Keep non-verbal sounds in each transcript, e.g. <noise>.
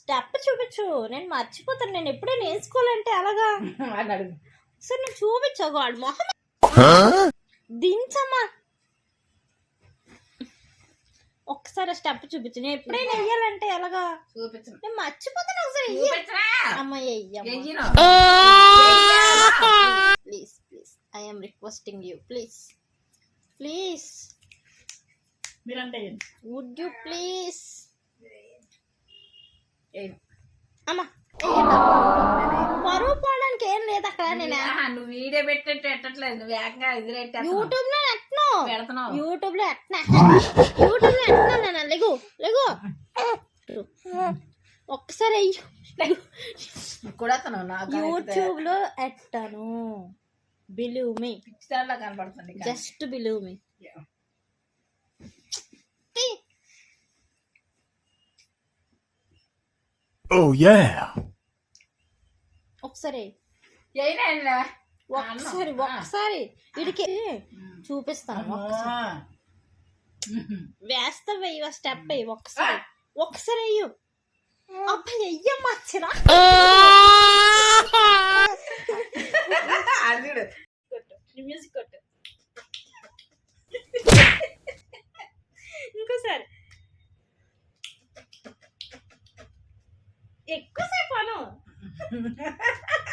Step చూపించు. నేను మర్చిపోతాను. నేను ఎప్పుడే నేర్చుకోవాలంటే అలాగా సరే నువ్వు చూపించు. వాడు మొహం దించమ్మా. ఒక్కసారి స్టెప్ చూపించు. నేను ఎప్పుడైనా వెయ్యాలంటే ఎలాగా? నేను మర్చిపోతాను. ఒకసారి. Please please. I'm requesting you please please. Would you please. అమ్మా. పరువు పోవడానికి ఏం లేదు అక్కడ నేను. నువ్వు వీడియో పెట్టేట్టు పెట్టట్లేదు. నువ్వు ఏకంగా ఎదురెట్టేస్తున్నావు. యూట్యూబ్లో ఎట్నో పెడుతున్నావు. యూట్యూబ్లో ఎట్నా యూట్యూబ్లో ఎట్నా నేను లెగు లెగు. ఒక్కసారి అయ్యో కూడా యూట్యూబ్లో ఎట్టాను బిలీవ్ మీ పిక్చర్ లా కనపడుతుంది కానీ. Just believe me Yeah. Oh yeah. ఒకసారి? ఒక్కసారి అన్నం. ఒక్కసారి ఇడికి చూపిస్తాను అమ్మో. ఒక్కసారి మ్మ్. వేస్తా వెయ్యి స్టెప్ వెయ్యి ఒక్కసారి ఒక్కసారి వెయ్యు అబ్బాయి అయ్యమ్మా చిరా అది మ్యూజిక్ కొట్టు ఎక్కువసేపు అను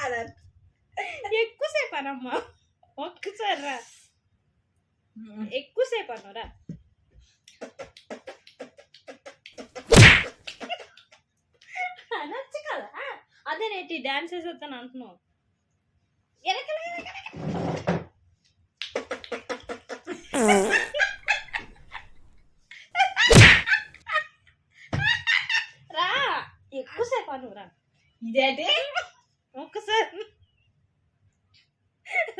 అదే. ఎక్కువసేపు అనమ్మా ఒక్కసారి రా. ఎక్కువసేపు అను రా. అనొచ్చు కదా. అదేనేంటి డాన్స్ వేసేస్తాను అంటున్నావు. ఎలకల, ఎక్కువసేపు అను రా. ఇదేంటి? ఒక్కసారి.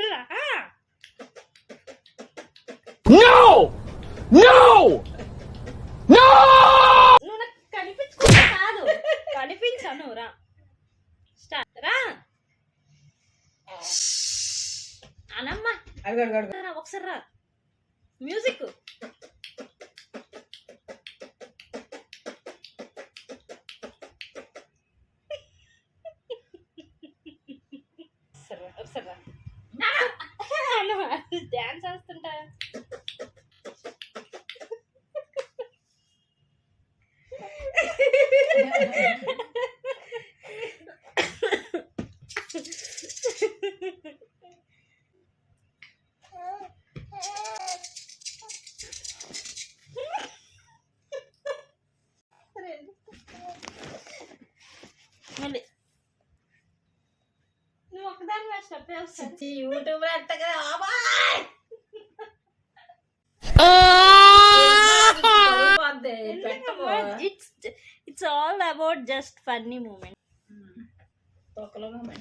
రా. No! No! No! నువ్వు నాకు కనిపించుకుంటా కాదు. కనిపించాను రా. స్టార్ట్. రా. అనమ్మా అడుగు అడుగు అడుగు. రా ఒకసారి రా. మ్యూజిక్. డాన్స్ <laughs> వేస్తుంటా మళ్ళీ. it's all about just funny moment. Mm. Talk moment.